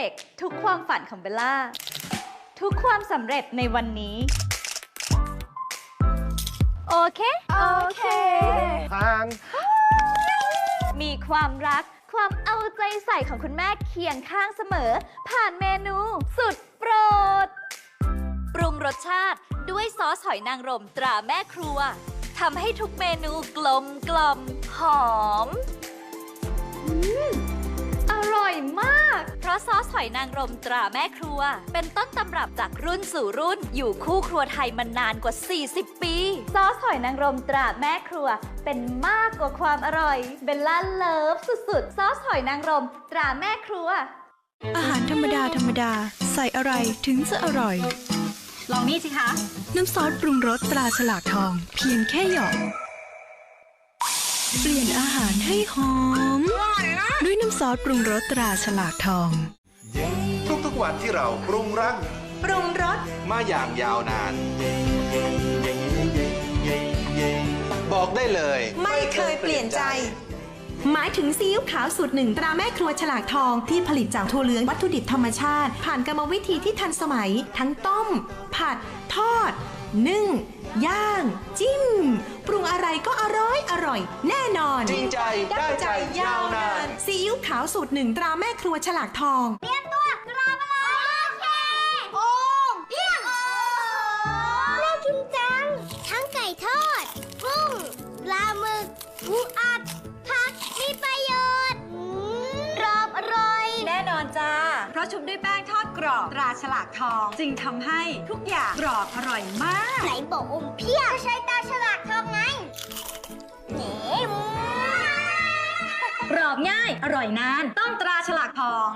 เด็ก ทุกความฝันของเบลล่า ทุกความสำเร็จในวันนี้ โอเค โอเค ทางมีความรักความเอาใจใส่ของคุณแม่เคียงข้างเสมอ ผ่านเมนูสุดโปรด ปรุงรสชาติด้วยซอสหอยนางรมตราแม่ครัวทำให้ทุกเมนูกลมกล่อมหอม อสหอยนางรมตราแม่ครัว เป็นต้นตำรับจากรุ่นสู่รุ่น อยู่คู่ครัวไทยมานานกว่า 40 ปี ซอสหอยนางรมตราแม่ครัว เป็นมากกว่าความอร่อยเบลล่าเลิฟสุดๆ ซอสหอยนางรมตราแม่ครัว อาหารธรรมดาธรรมดาใส่อะไรถึงจะอร่อย ลองนี่สิคะ น้ำซอสปรุงรสตราฉลากทอง เพียงแค่หยอกเปลี่ยนอาหารให้หอม ด้วยน้ำซอสปรุงรสตราฉลากทอง ทุกๆวันที่เราปรุงรังปรุงรสมาอย่างยาวนาน บอกได้เลย ไม่เคยเปลี่ยนใจ หมายถึงซีอิ๊วขาวสูตรหนึ่งตราแม่ครัวฉลากทองที่ผลิตจากถั่วเหลืองวัตถุดิบธรรมชาติ ผ่านกรรมวิธีที่ทันสมัย ทั้งต้ม ผัด ทอด นึ่ง ย่าง จิ้ม ปรุงอะไรก็อร่อยอร่อย แน่นอน จริงใจได้ใจยาวนานซีอิ๊วขาวสูตรหนึ่งตราแม่ครัวฉลากทอง ปูอัดผักมีประโยชน์อืมกรอบอร่อย แน่นอนจ้า เพราะชุบด้วยแป้งทอดกรอบตราฉลากทอง จึงทำให้ทุกอย่างกรอบอร่อยมาก ไหนบอกอมเพียบใช้ตาฉลากทองไงเนมกรอบง่าย อร่อยนาน ต้องตราฉลากทอง